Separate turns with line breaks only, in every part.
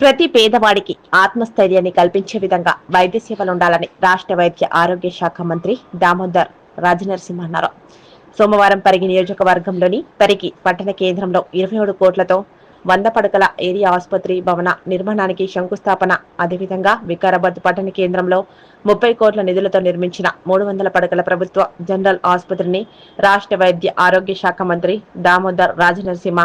ప్రతి పేదవాడికి ఆత్మస్థైర్యాన్ని కల్పించే విధంగా వైద్య సేవలు ఉండాలని రాష్ట్ర వైద్య ఆరోగ్య శాఖ మంత్రి దామోదర్ రాజనరసింహ అన్నారు. సోమవారం పరిగి నియోజకవర్గంలోని పరిగి పట్టణ కేంద్రంలో ఇరవై ఏడు కోట్లతో వంద పడకల ఏరియా ఆసుపత్రి భవన నిర్మాణానికి శంకుస్థాపన అదేవిధంగా వికారాబాద్ పట్టణ కేంద్రంలో ముప్పై కోట్ల నిధులతో నిర్మించిన మూడు వందల పడకల ప్రభుత్వ జనరల్ ఆసుపత్రిని రాష్ట్ర వైద్య ఆరోగ్య శాఖ మంత్రి దామోదర్ రాజనరసింహ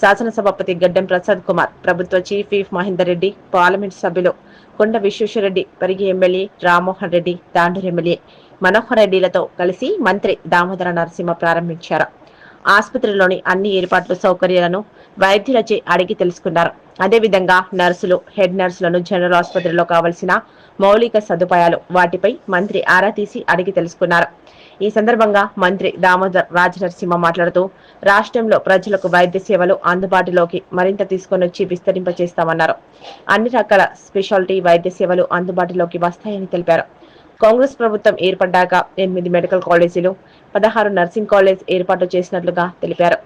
శాసనసభాపతి గడ్డం ప్రసాద్ కుమార్ ప్రభుత్వ chief whip Mahender Reddy parliament సభ్యులు కొండ విశ్వేశ్వరరెడ్డి పరిగి ఎమ్మెల్యే రామ్మోహన్ రెడ్డి తాండూరు ఎమ్మెల్యే మనోహర్ రెడ్డిలతో కలిసి మంత్రి దామోదర నరసింహ ప్రారంభించారు. ఆసుపత్రిలోని అన్ని ఏర్పాట్లు సౌకర్యాలను వైద్యులచే అడిగి తెలుసుకున్నారు. అదేవిధంగా నర్సులు హెడ్ నర్సులను జనరల్ ఆసుపత్రిలో కావలసిన మౌలిక సదుపాయాలు వాటిపై మంత్రి ఆరా తీసి అడిగి తెలుసుకున్నారు. ఈ సందర్భంగా మంత్రి దామోదర్ రాజనరసింహ మాట్లాడుతూ రాష్ట్రంలో ప్రజలకు వైద్య సేవలు అందుబాటులోకి మరింత తీసుకొని వచ్చి విస్తరింపచేస్తామన్నారు. అన్ని రకాల స్పెషాలిటీ వైద్య సేవలు అందుబాటులోకి వస్తాయని తెలిపారు. కాంగ్రెస్ ప్రభుత్వం ఏర్పడ్డాక ఎనిమిది మెడికల్ కాలేజీలు పదహారు నర్సింగ్ కాలేజ్ ఏర్పాటు చేసినట్లుగా తెలిపారు.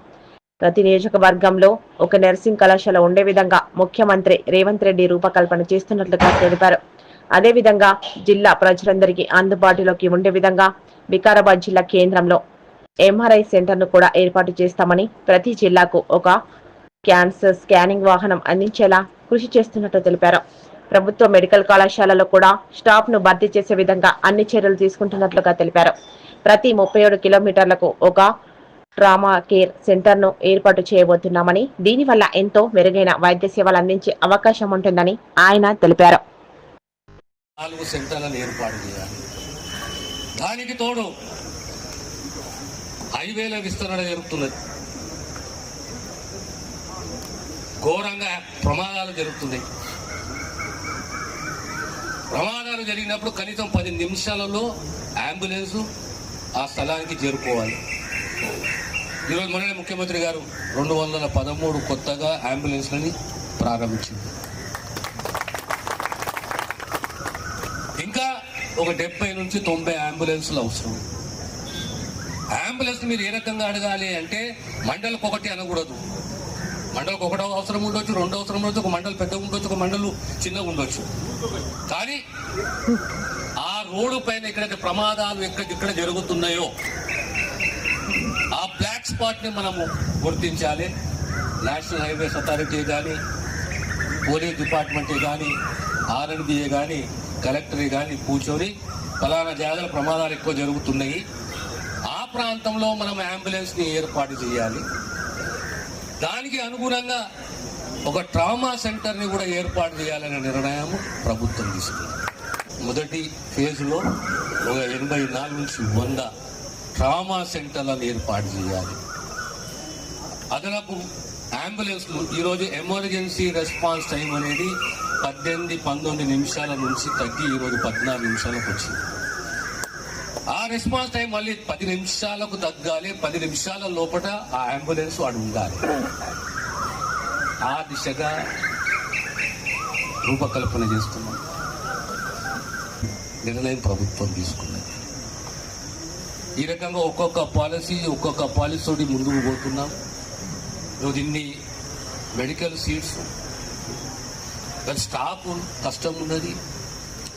ప్రతి నియోజకవర్గంలో ఒక నర్సింగ్ కళాశాల ఉండే విధంగా ముఖ్యమంత్రి రేవంత్ రెడ్డి రూపకల్పన చేస్తున్నట్లుగా తెలిపారు. అదేవిధంగా జిల్లా ప్రజలందరికీ అందుబాటులోకి ఉండే విధంగా వికారాబాద్ జిల్లా కేంద్రంలో ఎంఆర్ఐ సెంటర్ను కూడా ఏర్పాటు చేస్తామని ప్రతి జిల్లాకు ఒక క్యాన్సర్ స్కానింగ్ వాహనం అందించేలా కృషి చేస్తున్నట్లు తెలిపారు. ప్రభుత్వ మెడికల్ కళాశాలలో కూడా స్టాఫ్ను భర్తీ చేసే విధంగా అన్ని చర్యలు తీసుకుంటున్నట్లుగా తెలిపారు. ప్రతి ముప్పై ఏడు కిలోమీటర్లకు ఒక ట్రామా కేర్ సెంటర్ను ఏర్పాటు చేయబోతున్నామని దీనివల్ల ఎంతో మెరుగైన వైద్య సేవలు అందించే అవకాశం ఉంటుందని ఆయన తెలిపారు.
నాలుగు సెంటర్లను ఏర్పాటు చేయాలి. దానికి తోడు హైవేల విస్తరణ జరుగుతున్నది. ఘోరంగా ప్రమాదాలు జరుగుతున్నాయి. ప్రమాదాలు జరిగినప్పుడు కనీసం పది నిమిషాలలో అంబులెన్స్ ఆ స్థలానికి చేరుకోవాలి. ఈరోజు మొన్న ముఖ్యమంత్రి గారు రెండు వందల పదమూడు కొత్తగా అంబులెన్స్లని ప్రారంభించింది ఇంకా ఒక డెబ్బై నుంచి తొంభై అంబులెన్స్లు అవసరం. అంబులెన్స్ మీరు ఏ రకంగా అడగాలి అంటే మండలకు ఒకటి అనకూడదు. మండలకు ఒకటో అవసరం ఉండొచ్చు రెండో అవసరం ఉండొచ్చు ఒక మండలి పెద్దగా ఉండొచ్చు ఒక మండలు చిన్నగా ఉండొచ్చు. కానీ ఆ రోడ్డు పైన ఎక్కడైతే ప్రమాదాలు ఎక్కడ ఎక్కడ జరుగుతున్నాయో ఆ బ్లాక్ స్పాట్ని మనము గుర్తించాలి. నేషనల్ హైవేస్ అథారిటీ కానీ పోలీస్ డిపార్ట్మెంటే కానీ ఆర్ఎన్బిఏ కానీ కలెక్టరే కానీ కూర్చొని ఫలానా జాగాల ప్రమాదాలు ఎక్కువ జరుగుతున్నాయి. ఆ ప్రాంతంలో మనం అంబులెన్స్ని ఏర్పాటు చేయాలి. దానికి అనుగుణంగా ఒక ట్రామా సెంటర్ని కూడా ఏర్పాటు చేయాలనే నిర్ణయం ప్రభుత్వం తీసుకుంది. మొదటి ఫేజ్లో ఒక ఎనభై నాలుగు నుంచి వంద ట్రామా సెంటర్లను ఏర్పాటు చేయాలి. అదనపు అంబులెన్స్లు ఈరోజు ఎమర్జెన్సీ రెస్పాన్స్ టైం అనేది పద్దెనిమిది పంతొమ్మిది నిమిషాల నుంచి తగ్గి ఈరోజు పద్నాలుగు నిమిషాలకు వచ్చింది. రెస్పాన్స్ టైం మళ్ళీ పది నిమిషాలకు తగ్గాలి పది నిమిషాల లోపల ఆ అంబులెన్స్ వాడు ఉండాలి. ఆ దిశగా రూపకల్పన చేస్తున్నాం. నిర్ణయం ప్రభుత్వం తీసుకున్నది. ఈ రకంగా ఒక్కొక్క పాలసీ ఒక్కొక్క పాలసీతోటి ముందుకు పోతున్నాం. ఈరోజు ఇన్ని మెడికల్ సీట్స్ స్టాఫ్ కష్టం ఉన్నది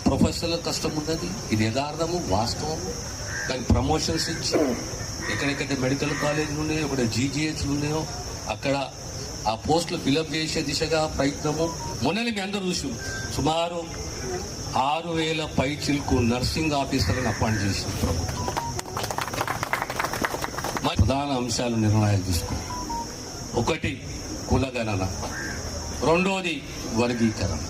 ప్రొఫెషనల్ కష్టం ఉన్నది ఇది యథార్థము వాస్తవము. దానికి ప్రమోషన్స్ ఇచ్చి ఎక్కడెక్కడ మెడికల్ కాలేజీలు ఉన్నాయో ఎక్కడ జీజీహెచ్లు ఉన్నాయో అక్కడ ఆ పోస్టులు ఫిలప్ చేసే దిశగా ప్రయత్నము. మొన్ననే మీ అందరూ చూసి సుమారు ఆరు వేల పై చిల్కు నర్సింగ్ ఆఫీసర్లను అపాయింట్ చేసింది ప్రభుత్వం. మరి ప్రధాన అంశాలు నిర్ణయాలు తీసుకున్నాం ఒకటి కులగణన రెండోది వర్గీకరణ.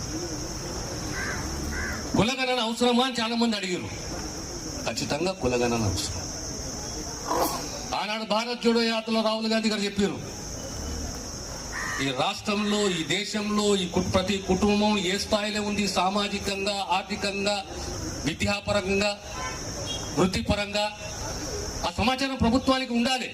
కులగణన అవసరమా అని చాలా మంది అడిగారు ఖచ్చితంగా కులగణన అవసరం ఆనాడు భారత్ జోడో యాత్రలో రాహుల్ గాంధీ గారు చెప్పారు ఈ రాష్ట్రంలో ఈ దేశంలో ఈ ప్రతి కుటుంబం ఏ స్థాయిలో ఉంది? సామాజికంగా ఆర్థికంగా విద్యాపరంగా వృత్తిపరంగా? ఆ సమాచారం ప్రభుత్వానికి ఉండాలి.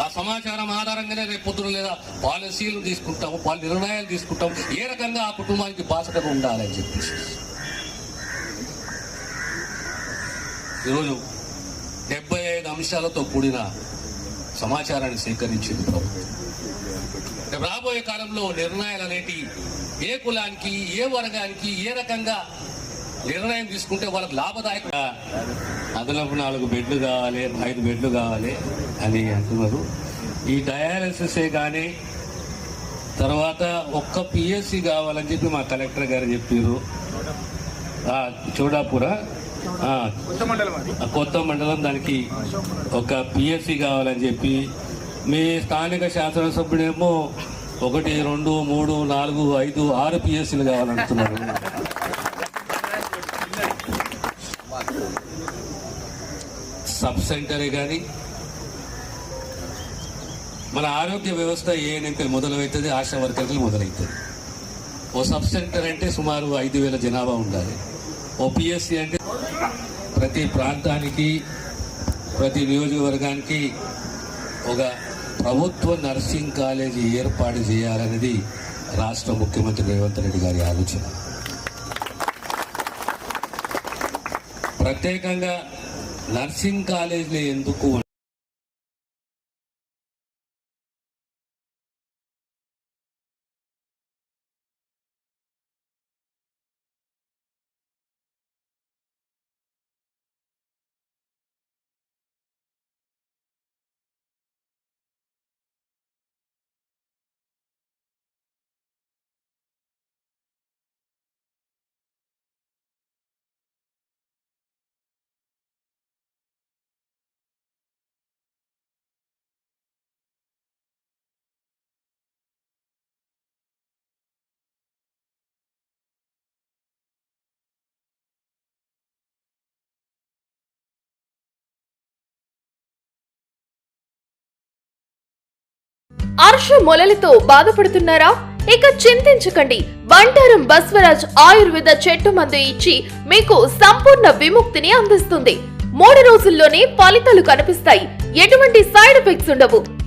ఆ సమాచారం ఆధారంగానే రేపు పొద్దున లేదా పాలసీలు తీసుకుంటాము పాల నిర్ణయాలు తీసుకుంటాము. ఏ రకంగా ఆ కుటుంబానికి బాసటగా ఉండాలని చెప్పేసి. ఈరోజు డెబ్బై ఐదు అంశాలతో కూడిన సమాచారాన్ని సేకరించింది ప్రభుత్వం. రాబోయే కాలంలో నిర్ణయాలు అనేటి ఏ కులానికి ఏ వర్గానికి ఏ రకంగా నిర్ణయం తీసుకుంటే వాళ్ళకి లాభదాయక? అదనపు నాలుగు బెడ్లు కావాలి ఐదు బెడ్లు కావాలి అని అంటున్నారు. ఈ డయాలసిసే కానీ తర్వాత ఒక్క పిఎస్సి కావాలని చెప్పి మా కలెక్టర్ గారు చెప్పారు ఆ, చోడాపుర. కొత్త మండలం దానికి ఒక పిఎస్సి కావాలని చెప్పి మీ స్థానిక శాసనసభ్యుడేమో ఒకటి రెండు మూడు నాలుగు ఐదు ఆరు పిఎస్సీలు కావాలంటున్నారు సబ్ సెంటరే కానీ మన ఆరోగ్య వ్యవస్థ ఏ నుంచి మొదలవుతుంది ఆశా వర్కర్లు మొదలవుతుంది. ఓ సబ్ సెంటర్ అంటే సుమారు ఐదు వేల జనాభా ఉండాలి. ఓ పిఎస్సి అంటే ప్రతి ప్రాంతానికి ప్రతి నియోజకవర్గానికి ఒక ప్రభుత్వ నర్సింగ్ కాలేజీ ఏర్పాటు చేయాలనేది రాష్ట్ర ముఖ్యమంత్రి రేవంత్ రెడ్డి గారి ఆలోచన. ప్రత్యేకంగా నర్సింగ్ కాలేజీలు ఎందుకు
అర్ష మొలలతో బాధపడుతున్నారా? ఇక చింతించకండి. బంటారం బస్వరాజ్ ఆయుర్వేద చెట్టు మందు ఇచ్చి మీకు సంపూర్ణ విముక్తిని అందిస్తుంది. మూడు రోజుల్లోనే ఫలితాలు కనిపిస్తాయి. ఎటువంటి సైడ్ ఎఫెక్ట్స్ ఉండవు.